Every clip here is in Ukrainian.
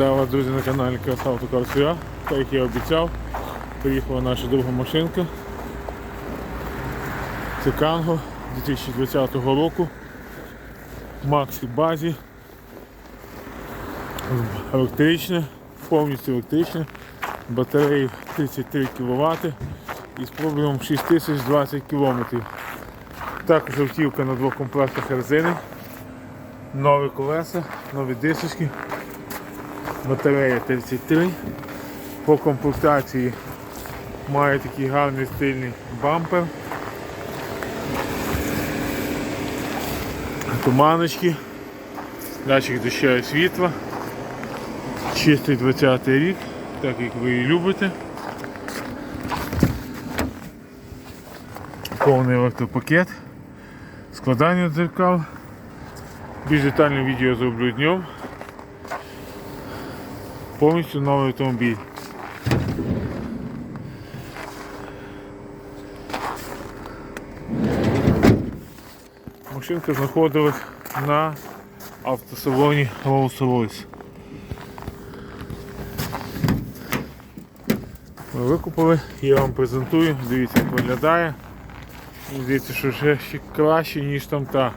Вітаю вас, друзі, на каналі Красавто Карсуя. Так як я обіцяв, приїхала наша друга машинка. Це Канго 2020 року. Максі базі. Електричне, повністю електричне. Батареї 33 кВт і з пробігом 6020 км. Також автівка на двох комплектах резини. Нові колеса, нові дисочки. Батарея 33. По комплектації має такий гарний стильний бампер. Туманочки, датчик дощу світла. Чистий 20 рік, так як ви і любите. Повний електропакет, складання дзеркал. Більш детальне відео зроблю днем. Повністю новий автомобіль. Машинка знаходилась на автосалоні Rolls-Royce. Ми викупили, я вам презентую, дивіться як виглядає. Здається, що ще, ще краще, ніж там та.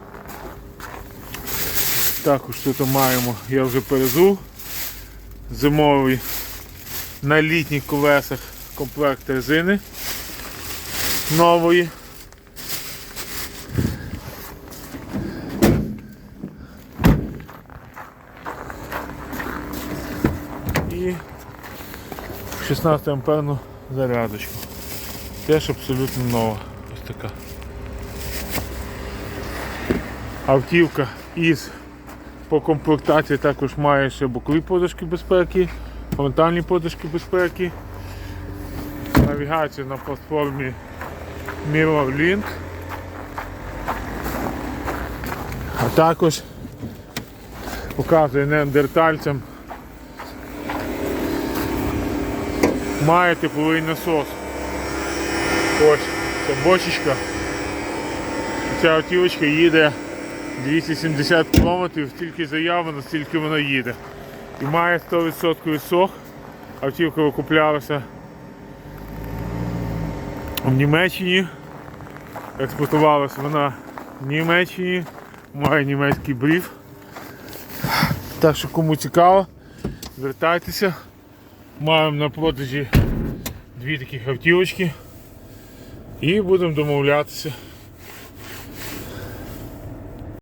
Також тут маємо, я вже перезув зимовий на літніх колесах комплект резини нової. І 16 амперну зарядочку. Теж абсолютно нова. Ось така. Автівка із по комплектації також має ще бокові подушки безпеки, фронтальні подушки безпеки, навігацію на платформі Mirror Link. А також показує неандертальцям. Має тепловий насос. Ось, це бочечка. Ця автівочка їде 270 км, стільки заявлено, стільки вона їде. І має 100% сох. Автівка викуплялася в Німеччині. Експлуатувалася вона в Німеччині, має німецький бриф. Так що кому цікаво, звертайтеся. Маємо на продажі дві таких автівочки і будемо домовлятися.